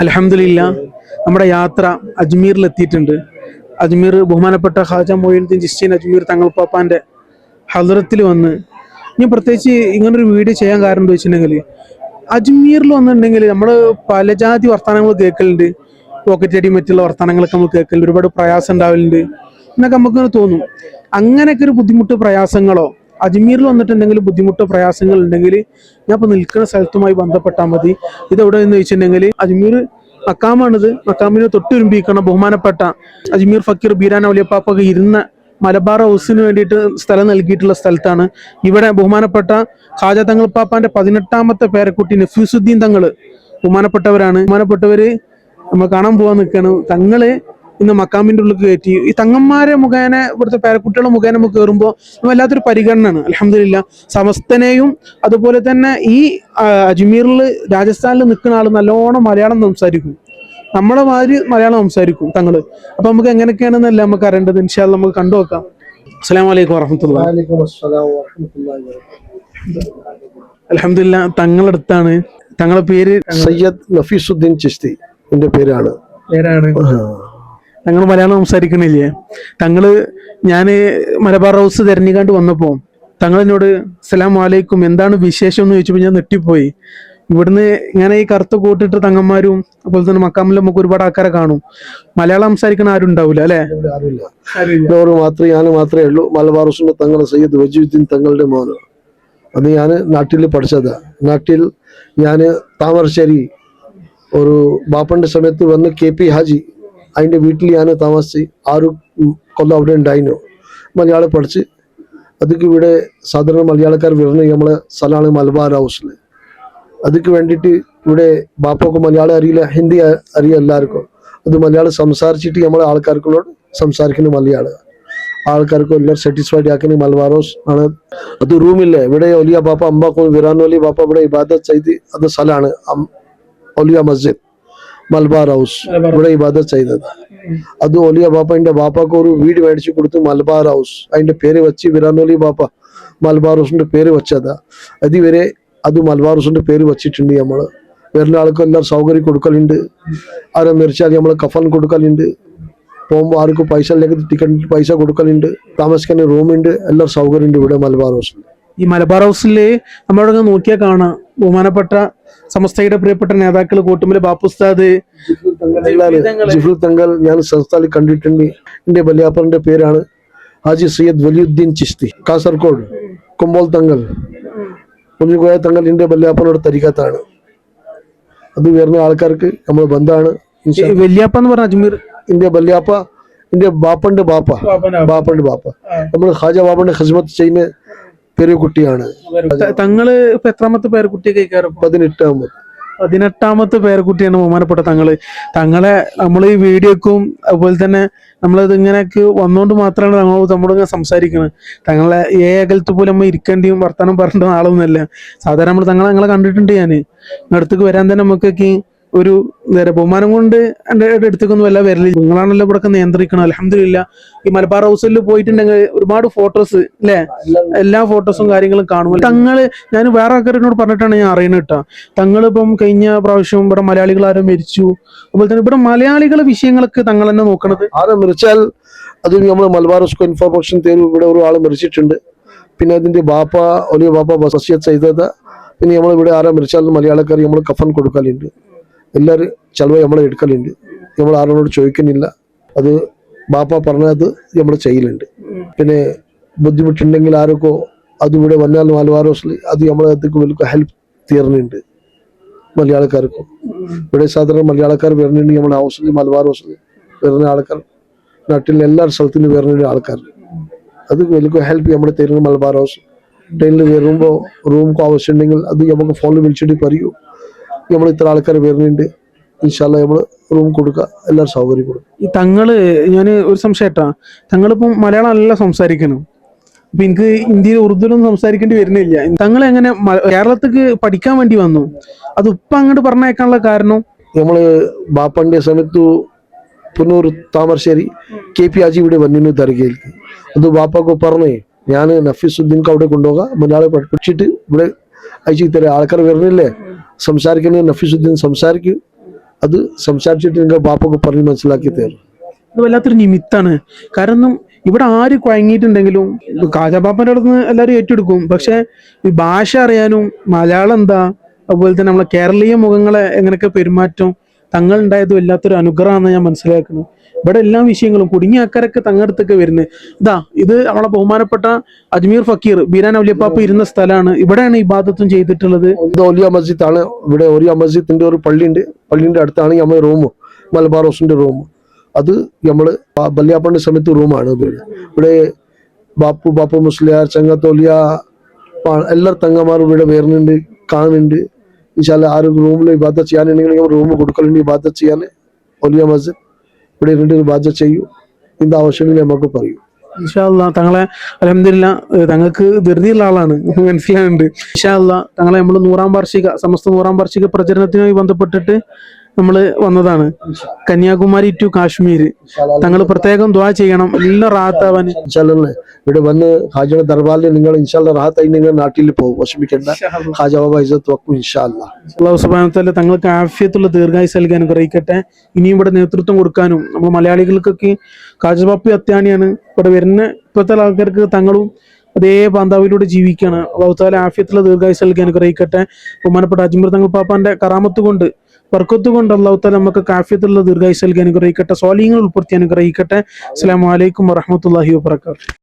അലഹമില്ല നമ്മുടെ യാത്ര അജ്മീറിൽ എത്തിയിട്ടുണ്ട്. അജ്മീർ ബഹുമാനപ്പെട്ട ഹാജ മൊയ്ദീൻ ജിസ്റ്റീൻ അജ്മീർ തങ്ങൾ തങ്ങൾപ്പാപ്പാന്റെ ഹദ്രത്തിൽ വന്ന് ഞാൻ പ്രത്യേകിച്ച് ഇങ്ങനൊരു വീഡിയോ ചെയ്യാൻ കാരണം എന്താ വെച്ചിട്ടുണ്ടെങ്കിൽ അജ്മീറിൽ വന്നിട്ടുണ്ടെങ്കിൽ നമ്മൾ പല ജാതി വർത്തമാനങ്ങൾ കേൾക്കലുണ്ട്. പോക്കറ്റ് അടി മറ്റുള്ള വർത്തമാനങ്ങളൊക്കെ നമ്മൾ കേൾക്കലുണ്ട്. ഒരുപാട് പ്രയാസം ഉണ്ടാവലുണ്ട്. എന്നൊക്കെ നമുക്ക് തോന്നും. അങ്ങനെയൊക്കെ ഒരു ബുദ്ധിമുട്ട് പ്രയാസങ്ങളോ അജ്മീറിൽ വന്നിട്ട് എന്തെങ്കിലും ബുദ്ധിമുട്ടോ പ്രയാസങ്ങൾ ഉണ്ടെങ്കിൽ ഞാൻ ഇപ്പൊ നിൽക്കുന്ന സ്ഥലത്തുമായി ബന്ധപ്പെട്ടാൽ മതി. ഇത് എവിടെ എന്ന് വെച്ചിട്ടുണ്ടെങ്കിൽ അജ്മീർ മക്കാമാണിത്. മക്കാമിനെ തൊട്ടുരുമ്പിക്കണം ബഹുമാനപ്പെട്ട അജ്മീർ ഫക്കീർ ബീരാന വലിയപ്പാപ്പൊക്കെ ഇരുന്ന മലബാർ ഹൗസിന് വേണ്ടിയിട്ട് സ്ഥലം നൽകിയിട്ടുള്ള സ്ഥലത്താണ്. ഇവിടെ ബഹുമാനപ്പെട്ട ഖാജ തങ്ങൾ പാപ്പാന്റെ പതിനെട്ടാമത്തെ പേരക്കുട്ടി നഫീസുദ്ദീൻ തങ്ങൾ ബഹുമാനപ്പെട്ടവരാണ്. ബഹുമാനപ്പെട്ടവര് നമ്മൾ കാണാൻ പോകാൻ നിൽക്കുകയാണ്. തങ്ങൾ ഇന്ന് മക്കാമിന്റെ ഉള്ളിൽ കയറ്റി. ഈ തങ്ങന്മാരെ മുഖേന ഇവിടുത്തെ പേരക്കുട്ടികളെ മുഖേന നമ്മൾ കയറുമ്പോൾ വല്ലാത്തൊരു പരിഗണനയാണ്. അലഹമില്ല സമസ്തനെയും അതുപോലെ തന്നെ ഈ അജ്മീറിൽ രാജസ്ഥാനിൽ നിൽക്കുന്ന ആൾ നല്ലോണം മലയാളം സംസാരിക്കും. നമ്മളെ മാതിരി മലയാളം സംസാരിക്കും തങ്ങൾ അപ്പൊ നമുക്ക് എങ്ങനെയൊക്കെയാണെന്നല്ല നമുക്ക് അറിയേണ്ടത്? ഇൻഷാൽ നമുക്ക് കണ്ടു നോക്കാം. അസ്സാം വലൈക്കും വാഹമത്തല്ല അലഹമില്ല തങ്ങളടുത്താണ് തങ്ങളുടെ പേര് സയ്യദ് നഫീസുദ്ദീൻ ചിസ്തി എന്റെ പേരാണ്. പേരാണ്. തങ്ങൾ മലയാളം സംസാരിക്കണില്ലേ? തങ്ങൾ ഞാൻ മലബാർ ഹൗസ് തിരഞ്ഞുകാണ്ട് വന്നപ്പോ തങ്ങൾ എന്നോട് സലാം വാലൈക്കും എന്താണ് വിശേഷം? എന്ന് ചോദിച്ചപ്പോൾ ഞാൻ നെട്ടിപ്പോയി ഇവിടുന്ന് ഇങ്ങനെ ഈ കറുത്ത കൂട്ടിട്ട് തങ്ങന്മാരും അതുപോലെ തന്നെ മക്കാമിലും നമുക്ക് ഒരുപാട് ആൾക്കാരെ കാണും. മലയാളം സംസാരിക്കുന്ന ആരും ഉണ്ടാവില്ല അല്ലെ? ഇവർ മാത്രമേ ഞാൻ മാത്രമേ ഉള്ളൂ. മലബാർ ഹൗസിന്റെ തങ്ങളുടെ സയ്യദ് വജീദ്ദീൻ തങ്ങളുടെ മോന്. അത് ഞാൻ നാട്ടിൽ പഠിച്ചത്. നാട്ടിൽ ഞാൻ താമരശ്ശേരി ഒരു ബാപ്പന്റെ സമയത്ത് വന്ന് കെ പി ഹാജി അതിന്റെ വീട്ടിൽ ഞാൻ താമസിച്ച് ആറ് കൊല്ലം അവിടെ ഉണ്ടായിരുന്നു. മലയാളം പഠിച്ച് അതൊക്കെ ഇവിടെ സാധാരണ മലയാളക്കാർ വരുന്ന നമ്മളെ സ്ഥലമാണ് മലബാർ ഹൗസിൽ അതിക്ക് വേണ്ടിയിട്ട് ഇവിടെ ബാപ്പൊക്കെ മലയാളം അറിയില്ല ഹിന്ദി അറിയാം എല്ലാവർക്കും. അത് മലയാളം സംസാരിച്ചിട്ട് നമ്മളെ ആൾക്കാർക്കുള്ളോട് സംസാരിക്കുന്ന മലയാളം. ആൾക്കാർക്ക് എല്ലാം സാറ്റിസ്ഫൈഡ് ആക്കുന്ന ഹൗസ് ആണ്. അത് റൂമില്ലേ ഇവിടെ ഒലിയ ബാപ്പ അമ്പാക്കോ ഒലിയ ബാപ്പ ഇവിടെ ഇബാദത്ത് ചെയ്ത് അത് സ്ഥലമാണ്. ഒലിയ മസ്ജിദ്. മലബാർ ഹൗസ് ഇവിടെ ഇബാദത്ത് ചെയ്തത് അത് ഒലിയ ബാപ്പ എന്റെ ബാപ്പാക്ക് ഒരു വീട് മേടിച്ചു കൊടുത്തു മലബാർ ഹൗസ്. അതിന്റെ പേര് വെച്ച് വിറാനോലി ബാപ്പ. മലബാർ ഹൗസിന്റെ പേര് വെച്ചതാ. അതുവരെ അത് മലബാർ ഹൗസിന്റെ പേര് വെച്ചിട്ടുണ്ട് നമ്മൾ. വരുന്ന ആൾക്ക് എല്ലാം സൗകര്യം കൊടുക്കലുണ്ട്. ആരെ മരിച്ചാൽ നമ്മൾ കഫൻ കൊടുക്കലുണ്ട്. പോകുമ്പോൾ ആർക്കും പൈസ ടിക്കറ്റ് പൈസ കൊടുക്കലുണ്ട്. താമസിക്കാൻ റൂമുണ്ട്. എല്ലാം സൗകര്യമുണ്ട് ഇവിടെ മലബാർ ഹൗസിൽ. ഈ മലബാർ ഹൗസിൽ നമ്മളവിടെ നോക്കിയാൽ കാണാം. ബഹുമാനപ്പെട്ട സമസ്തയുടെ പ്രിയപ്പെട്ട നേതാക്കൾ കൂട്ടുമ്പിൽ ബാപ്പുസ്താദ് ജിഫുൽ തങ്കൽ ഞാൻ സംസ്ഥാനിൽ കണ്ടിട്ടുണ്ട്. എന്റെ ബലിയാപ്പറിന്റെ പേരാണ് ഹാജി സയ്യദ് വലിയുദ്ദീൻ ചിസ്തി കാസർഗോഡ് കുമ്പോൾ തങ്ങൾ. കുഞ്ഞുകോയ തങ്ങൾ എന്റെ ബലിയാപ്പനോട് തരികത്താണ്. അത് വരുന്ന ആൾക്കാർക്ക് നമ്മൾ ബന്ധാണ്. വല്യാപ്പ എന്ന് പറഞ്ഞ അജ്മീർ? എന്റെ ബല്യാപ്പ എന്റെ ബാപ്പന്റെ ബാപ്പ. ബാപ്പന്റെ ബാപ്പ. നമ്മൾ ഹാജ ബാപ്പന്റെ ഹസ്മത്ത് ചെയ്യുന്ന പെரிய കുട്ടിയാണ് ത- തങ്ങൾ ഇപ്പൊ എത്രാമത്തെ പേരക്കുട്ടിയെ കഴിക്കാറ് പതിനെട്ടാമത്. പതിനെട്ടാമത്തെ പേരക്കുട്ടിയാണ് ബഹുമാനപ്പെട്ട തങ്ങൾ. തങ്ങളെ നമ്മൾ ഈ വീഡിയോക്കും അതുപോലെ തന്നെ നമ്മളിത് ഇങ്ങനെയൊക്കെ വന്നുകൊണ്ട് മാത്രമാണ് നമ്മൾ നമ്മളിങ്ങനെ സംസാരിക്കുന്നത് തങ്ങളെ ഏ അകലത്ത് പോലും നമ്മൾ ഇരിക്കേണ്ടിയും വർത്തമാനം പറഞ്ഞിട്ട് ആളൊന്നുമല്ല. സാധാരണ നമ്മൾ തങ്ങളെ ഞങ്ങളെ കണ്ടിട്ടുണ്ട് ഞാൻ അടുത്തേക്ക് വരാൻ തന്നെ നമുക്കൊക്കെ ഒരു നേരെ ബഹുമാനം കൊണ്ട് എന്റെ അടുത്തേക്കൊന്നും വല്ല വരലില്ല. നിങ്ങളാണല്ലോ ഇവിടെ നിയന്ത്രിക്കണം അലഹമില്ല ഈ മലബാർ ഹൗസിൽ പോയിട്ടുണ്ടെങ്കിൽ ഒരുപാട് ഫോട്ടോസ് അല്ലേ എല്ലാ ഫോട്ടോസും കാര്യങ്ങളും കാണുമല്ലോ തങ്ങൾ ഞാൻ വേറെ ആൾക്കാരോട് പറഞ്ഞിട്ടാണ് ഞാൻ അറിയുന്നത് കേട്ടോ. തങ്ങളിപ്പം കഴിഞ്ഞ പ്രാവശ്യം ഇവിടെ മലയാളികൾ ആരും മരിച്ചു. അതുപോലെ തന്നെ ഇവിടെ മലയാളികളെ വിഷയങ്ങളൊക്കെ തങ്ങൾ തന്നെ നോക്കണത്. ആരെ മരിച്ചാൽ അത് നമ്മൾ മലബാർ ഹൗസ് ഇൻഫോർമേഷൻ തരും ഇവിടെ ഒരു ആൾ മരിച്ചിട്ടുണ്ട്. പിന്നെ അതിന്റെ ബാപ്പ വലിയ ബാപ്പ വസിയത്ത് ചെയ്തത് പിന്നെ നമ്മൾ ഇവിടെ ആരാ മരിച്ചാലും മലയാളക്കാർ നമ്മൾ കഫൻ കൊടുക്കലുണ്ട്. എല്ലാവരും ചിലവ് നമ്മളെ എടുക്കലുണ്ട്. നമ്മൾ ആരോട് ചോദിക്കുന്നില്ല. അത് ബാപ്പ പറഞ്ഞത് നമ്മൾ ചെയ്യലുണ്ട്. പിന്നെ ബുദ്ധിമുട്ടുണ്ടെങ്കിൽ ആരൊക്കെ അത് ഇവിടെ വന്നാൽ മലബാർ ഹൗസിൽ അത് നമ്മളെ അതൊക്കെ വലിയ ഹെൽപ്പ് തീർന്നുണ്ട് മലയാളക്കാർക്ക്. ഇവിടെ സാധാരണ മലയാളക്കാർ വരുന്നുണ്ട് നമ്മുടെ ഹൗസിൽ മലബാർ ഹൗസിൽ വരുന്ന ആൾക്കാർ. നാട്ടിലെ എല്ലാ സ്ഥലത്തിനും വരുന്ന ആൾക്കാർ. അത് വലിയ ഹെൽപ്പ് നമ്മൾ തരുന്നു മലബാർ ഹൗസ് ട്രെയിനിൽ വരുമ്പോൾ റൂം ആവശ്യമുണ്ടെങ്കിൽ അത് നമുക്ക് ഫോണിൽ വിളിച്ചിട്ട് പറയൂ. നമ്മൾ ഇത്ര ആൾക്കാർ വരുന്നുണ്ട്. ഇൻഷാല്ല നമ്മൾ റൂം കൊടുക്കുക എല്ലാവരും സൗകര്യം കൊടുക്കുക ഈ തങ്ങൾ ഞാൻ ഒരു സംശയട്ടാ തങ്ങളിപ്പം മലയാളം അല്ല സംസാരിക്കണം അപ്പൊ എനിക്ക് ഇന്ത്യയിൽ ഉറുദുലൊന്നും സംസാരിക്കേണ്ടി വരുന്നില്ല. തങ്ങൾ എങ്ങനെ കേരളത്തിക്ക് പഠിക്കാൻ വേണ്ടി വന്നു? അത് ഇപ്പൊ അങ്ങോട്ട് പറഞ്ഞേക്കാനുള്ള കാരണം? നമ്മൾ ബാപ്പന്റെ സമയത്ത് പുനൂർ താമരശ്ശേരി കെ പി ആജി ഇവിടെ വന്നിരുന്നു ദർഗയിലേക്ക് അത് ബാപ്പാക്ക് പറഞ്ഞേ ഞാൻ നഫീസുദ്ദീൻക്ക് അവിടെ കൊണ്ടുപോകാം. മലയാളം പഠിപ്പിച്ചിട്ട് ഇവിടെ അയച്ചു തരാം. ആൾക്കാർ വരുന്നില്ലേ? സംസാരിക്കുന്നത് നഫീസുദ്ദീൻ സംസാരിക്കും. അത് സംസാരിച്ചിട്ട് നിങ്ങൾ ബാപ്പൊക്കെ പറഞ്ഞ് മനസ്സിലാക്കി തരും. അത് വല്ലാത്തൊരു നിമിത്താണ്. കാരണം ഇവിടെ ആര് കുഴങ്ങിയിട്ടുണ്ടെങ്കിലും കാജാബാപ്പന്റെ അടുത്ത് നിന്ന് എല്ലാവരും ഏറ്റെടുക്കും. പക്ഷെ ഈ ഭാഷ അറിയാനും മലയാളം എന്താ? അതുപോലെ തന്നെ നമ്മളെ കേരളീയ മുഖങ്ങളെ എങ്ങനെയൊക്കെ പെരുമാറ്റം? തങ്ങൾ ഉണ്ടായതും ഇല്ലാത്തൊരു അനുഗ്രഹമാണെന്ന് ഞാൻ മനസ്സിലാക്കുന്നത് ഇവിടെ എല്ലാ വിഷയങ്ങളും കുടുങ്ങിയ ആൾക്കാരൊക്കെ തങ്ങടുത്തൊക്കെ വരുന്നത് ഇതാ ഇത് നമ്മളെ ബഹുമാനപ്പെട്ട അജ്മീർ ഫക്കീർ ബീരാൻ അവലിയപ്പാപ്പ് ഇരുന്ന സ്ഥലമാണ്. ഇവിടെയാണ് ഇബാദത്തും ചെയ്തിട്ടുള്ളത്. ഇത് ഒലിയ മസ്ജിദ് ആണ് ഇവിടെ ഒലിയ മസ്ജിദിന്റെ ഒരു പള്ളിയുണ്ട്. പള്ളിന്റെ അടുത്താണ് നമ്മൾ റൂം മലബാർ ഹൗസിന്റെ റൂം. അത് നമ്മൾ ബല്യാപ്പണ്ണ സമയത്ത് റൂമാണ് ഇവിടെ ബാപ്പു ബാപ്പു മുസ്ലിയാർ ചങ്ങത്തോലിയ എല്ലാ തങ്ങമാരും ഇവിടെ വരുന്നുണ്ട് കാണുന്നുണ്ട്. ഇൻഷാല്ല ആ ഒരു റൂമിൽ ഇബാദത്ത് ചെയ്യാനുണ്ടെങ്കിൽ റൂം കൊടുക്കലുണ്ട് ഇബാദ ചെയ്യാൻ ഒലിയ മസ്ജിദ് ഇവിടെ ഇരുന്നിട്ട് ഇബാദ ചെയ്യൂ. എന്ത് ആവശ്യമില്ല നമുക്ക് പറയൂ. ഇൻഷാല്ല തങ്ങളെ അലഹമില്ല തങ്ങൾക്ക് ധൃതിയുള്ള ആളാണ്. മനസ്സിലാകുന്നുണ്ട് ഇൻഷാല്ല തങ്ങളെ നമ്മൾ നൂറാം വാർഷിക സമസ്ത നൂറാം വാർഷിക പ്രചരണത്തിനുമായി ബന്ധപ്പെട്ടിട്ട് നമ്മൾ വന്നതാണ്. കന്യാകുമാരി ടു കാശ്മീർ. തങ്ങൾ പ്രത്യേകം ദ്വാ ചെയ്യണം. എല്ലാം ഇൻഷാല്ല ഇവിടെ വന്ന് ഹാജിയുടെ ദർബാറിൽ നിങ്ങൾ ഇൻഷാല്ല റാഹത്തായി നിങ്ങൾ നാട്ടിൽ പോകും. വിഷമിക്കേണ്ട. ഹാജ ബാബ ഇസത്ത് വെക്കും ഇൻഷാല്ല അള്ളാഹു സുബാനത്തല്ല തങ്ങൾക്ക് ആഫ്യത്തുള്ള ദീർഘായുസ് നൽകാൻ അനുഗ്രഹിക്കട്ടെ. ഇനിയും ഇവിടെ നേതൃത്വം കൊടുക്കാനും നമ്മൾ മലയാളികൾക്കൊക്കെ കാജബാപ്പി അത്യാണിയാണ് ഇവിടെ വരുന്ന ഇപ്പോഴത്തെ ആൾക്കാർക്ക് തങ്ങളും അതേ പാന്താവിലൂടെ ജീവിക്കുകയാണ് അള്ളാഹുത്താല ആഫ്യത്തുള്ള ദീർഘായുസ് നൽകാൻ അനുഗ്രഹിക്കട്ടെ. ബഹുമാനപ്പെട്ട അജ്മീർ തങ്ങൾ പാപ്പാന്റെ കറാമത്ത് കൊണ്ട് വർക്കത്ത് കൊണ്ട് അള്ളാഹുത്താല നമുക്ക് കാഫ്യത്തുള്ള ദീർഘായുസ് നൽകി അനുഗ്രഹിക്കട്ടെ സ്വാലിങ്ങൾ ഉൾപ്പെടുത്തി അനുഗ്രഹിക്കട്ടെ. അസ്സാം വലൈക്കും വറഹമത്തല്ലാഹി വാബർക്കാത്തു